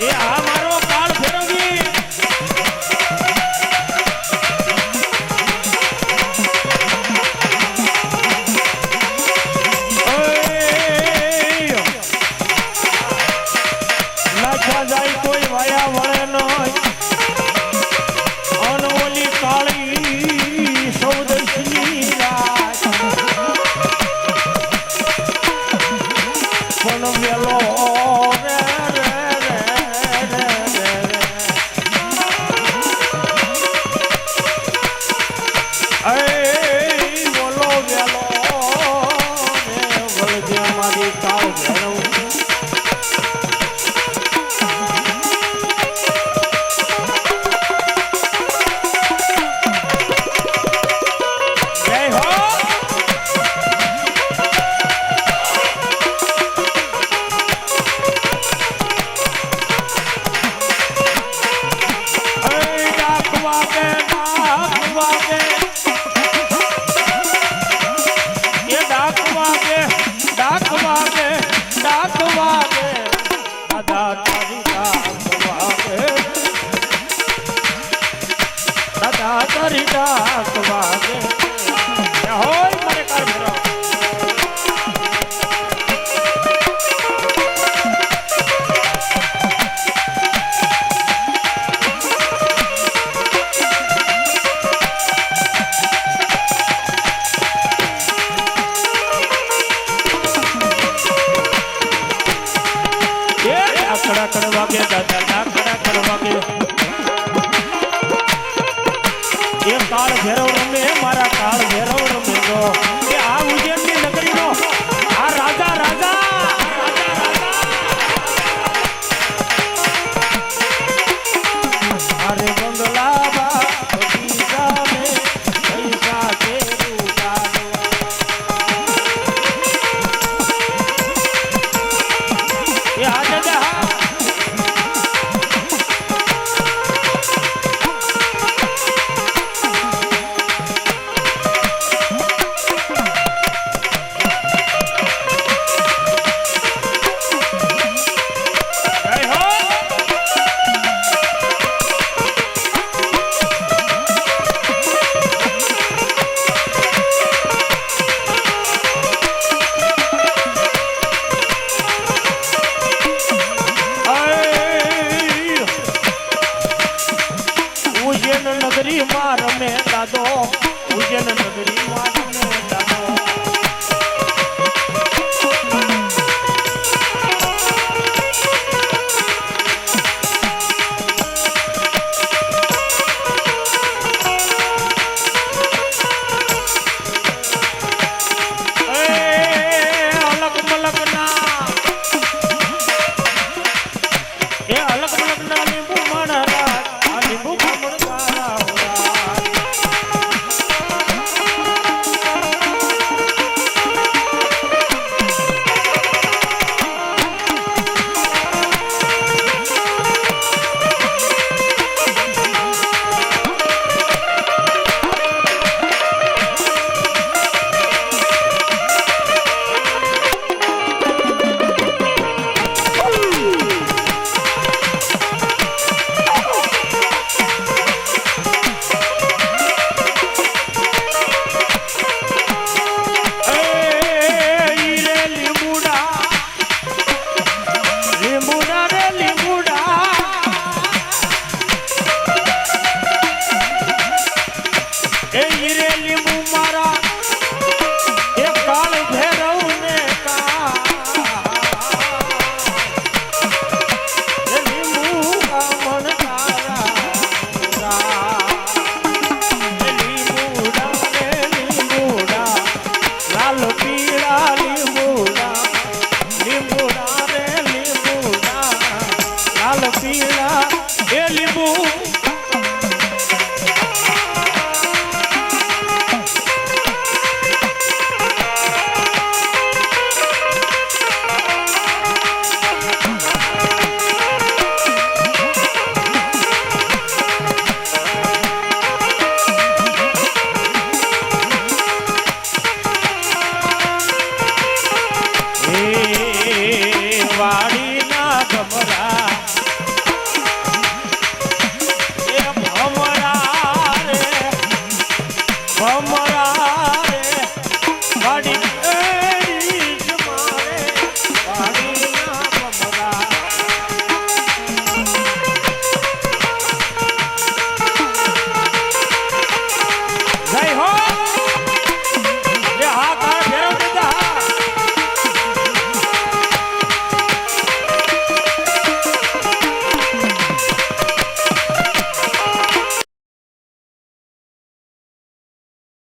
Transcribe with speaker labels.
Speaker 1: E a quer dar tá Ujjain નગરી માં રમે દાદો ઉજ્જૈન નગરી માં રમે દાદો ભમરા